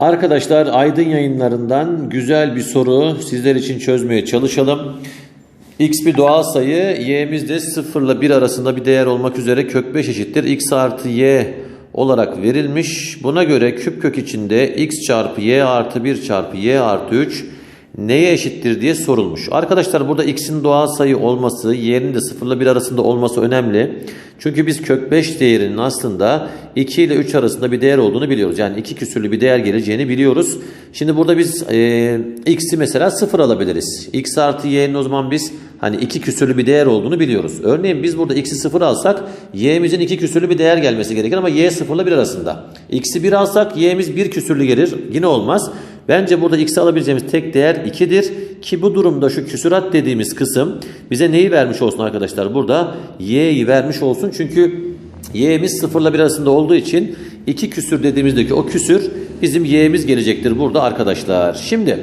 Arkadaşlar Aydın yayınlarından güzel bir soru sizler için çözmeye çalışalım. X bir doğal sayı, y'miz de 0 ile 1 arasında bir değer olmak üzere kök 5 eşittir. x artı y olarak verilmiş. Buna göre küp kök içinde x çarpı y artı 1 çarpı y artı 3 neye eşittir diye sorulmuş. Arkadaşlar burada x'in doğal sayı olması, y'nin de 0 ile 1 arasında olması önemli. Çünkü biz kök 5 değerinin aslında 2 ile 3 arasında bir değer olduğunu biliyoruz. Yani 2 küsürlü bir değer geleceğini biliyoruz. Şimdi burada biz e, x'i mesela 0 alabiliriz. x artı y'nin o zaman biz hani 2 küsürlü bir değer olduğunu biliyoruz. Örneğin biz burada x'i 0 alsak y'mizin 2 küsürlü bir değer gelmesi gerekir ama y 0 ile 1 arasında. x'i 1 alsak y'miz 1 küsürlü gelir. Yine olmaz. Bence burada x'i alabileceğimiz tek değer 2'dir. Ki bu durumda şu küsurat dediğimiz kısım bize neyi vermiş olsun arkadaşlar? Burada y'yi vermiş olsun. Çünkü y'miz 0 ile 1 arasında olduğu için 2 küsür dediğimizdeki o küsür bizim y'miz gelecektir burada arkadaşlar. Şimdi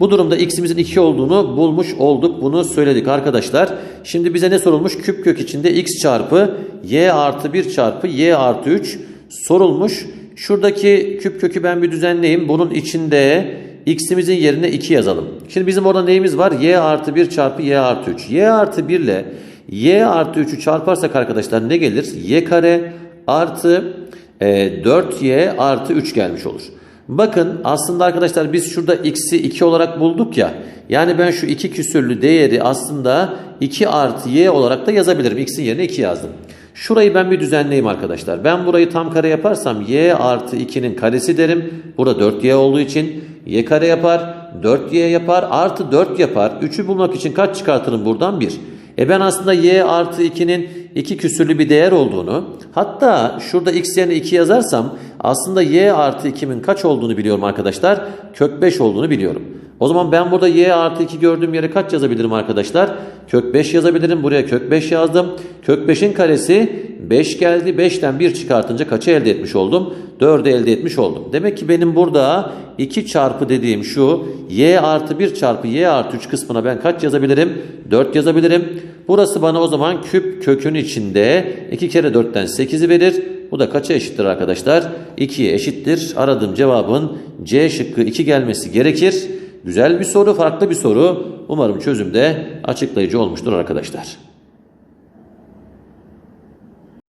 bu durumda x'imizin 2 olduğunu bulmuş olduk. Bunu söyledik arkadaşlar. Şimdi bize ne sorulmuş? Küp kök içinde x çarpı y artı 1 çarpı y artı 3 sorulmuş. Şuradaki küp kökü ben bir düzenleyeyim. Bunun içinde x'imizin yerine 2 yazalım. Şimdi bizim orada neyimiz var? y artı 1 çarpı y artı 3. y artı 1 ile y artı 3'ü çarparsak arkadaşlar ne gelir? y kare artı e, 4y artı 3 gelmiş olur. Bakın aslında arkadaşlar biz şurada x'i 2 olarak bulduk ya. Yani ben şu 2 küsürlü değeri aslında 2 artı y olarak da yazabilirim. x'in yerine 2 yazdım. Şurayı ben bir düzenleyeyim arkadaşlar. Ben burayı tam kare yaparsam y artı 2'nin karesi derim. Burada 4y olduğu için y kare yapar. 4y yapar. Artı 4 yapar. 3'ü bulmak için kaç çıkartırım buradan? 1. E ben aslında y artı 2'nin 2 küsürlü bir değer olduğunu hatta şurada x yerine 2 yazarsam aslında y artı 2'min kaç olduğunu biliyorum arkadaşlar. Kök 5 olduğunu biliyorum. O zaman ben burada y artı 2 gördüğüm yere kaç yazabilirim arkadaşlar? Kök 5 yazabilirim. Buraya kök 5 yazdım. Kök 5'in karesi 5 geldi. 5'ten 1 çıkartınca kaçı elde etmiş oldum? 4'ü elde etmiş oldum. Demek ki benim burada 2 çarpı dediğim şu y artı 1 çarpı y artı 3 kısmına ben kaç yazabilirim? 4 yazabilirim. Burası bana o zaman küp kökün içinde 2 kere 4'ten 8'i verir. Bu da kaça eşittir arkadaşlar? 2'ye eşittir. Aradığım cevabın C şıkkı 2 gelmesi gerekir. Güzel bir soru, farklı bir soru. Umarım çözümde açıklayıcı olmuştur arkadaşlar.